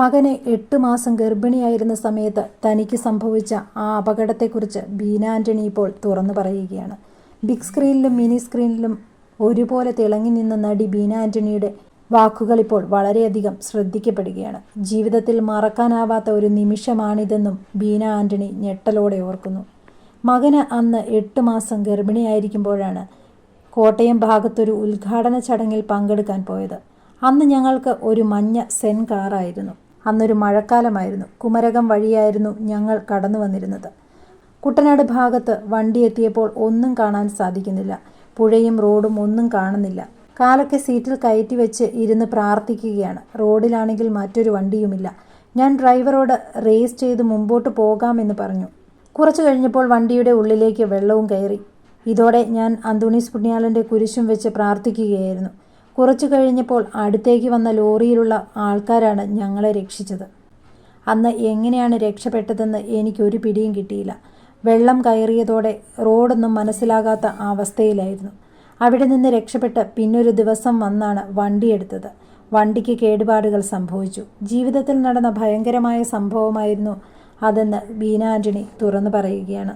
മകനെ എട്ട് മാസം ഗർഭിണിയായിരുന്ന സമയത്ത് തനിക്ക് സംഭവിച്ച ആ അപകടത്തെക്കുറിച്ച് ബീന ആന്റണി ഇപ്പോൾ തുറന്നു പറയുകയാണ്. ബിഗ് സ്ക്രീനിലും മിനി സ്ക്രീനിലും ഒരുപോലെ തിളങ്ങി നിന്ന നടി ബീന ആന്റണിയുടെ വാക്കുകൾ ഇപ്പോൾ വളരെയധികം ശ്രദ്ധിക്കപ്പെടുകയാണ്. ജീവിതത്തിൽ മറക്കാനാവാത്ത ഒരു നിമിഷമാണിതെന്നും ബീന ആന്റണി ഞെട്ടലോടെ ഓർക്കുന്നു. മകന് അന്ന് എട്ട് മാസം ഗർഭിണിയായിരിക്കുമ്പോഴാണ് കോട്ടയം ഭാഗത്തൊരു ഉദ്ഘാടന ചടങ്ങിൽ പങ്കെടുക്കാൻ പോയത്. അന്ന് ഞങ്ങൾക്ക് ഒരു മഞ്ഞ സെൻ കാറായിരുന്നു. അന്നൊരു മഴക്കാലമായിരുന്നു. കുമരകം വഴിയായിരുന്നു ഞങ്ങൾ കടന്നു വന്നിരുന്നത്. കുട്ടനാട് ഭാഗത്ത് വണ്ടി എത്തിയപ്പോൾ ഒന്നും കാണാൻ സാധിക്കുന്നില്ല. പുഴയും റോഡും ഒന്നും കാണുന്നില്ല. കാലൊക്കെ സീറ്റിൽ കയറ്റി വെച്ച് ഇരുന്ന് പ്രാർത്ഥിക്കുകയാണ്. റോഡിലാണെങ്കിൽ മറ്റൊരു വണ്ടിയുമില്ല. ഞാൻ ഡ്രൈവറോട് റേസ് ചെയ്ത് മുമ്പോട്ട് പോകാമെന്ന് പറഞ്ഞു. കുറച്ചു കഴിഞ്ഞപ്പോൾ വണ്ടിയുടെ ഉള്ളിലേക്ക് വെള്ളവും കയറി. ഇതോടെ ഞാൻ അന്തോണീസ് പുണ്യാലന്റെ കുരിശും വെച്ച് പ്രാർത്ഥിക്കുകയായിരുന്നു. കുറച്ചു കഴിഞ്ഞപ്പോൾ അടുത്തേക്ക് വന്ന ലോറിയിലുള്ള ആൾക്കാരാണ് ഞങ്ങളെ രക്ഷിച്ചത്. അന്ന് എങ്ങനെയാണ് രക്ഷപ്പെട്ടതെന്ന് എനിക്കൊരു പിടിയും കിട്ടിയില്ല. വെള്ളം കയറിയതോടെ റോഡൊന്നും മനസ്സിലാകാത്ത അവസ്ഥയിലായിരുന്നു. അവിടെ നിന്ന് രക്ഷപ്പെട്ട് പിന്നൊരു ദിവസം വന്നാണ് വണ്ടിയെടുത്തത് വണ്ടിക്ക് കേടുപാടുകൾ സംഭവിച്ചു. ജീവിതത്തിൽ നടന്ന ഭയങ്കരമായ സംഭവമായിരുന്നു അതെന്ന് ബീന ആന്റണി തുറന്നു പറയുകയാണ്.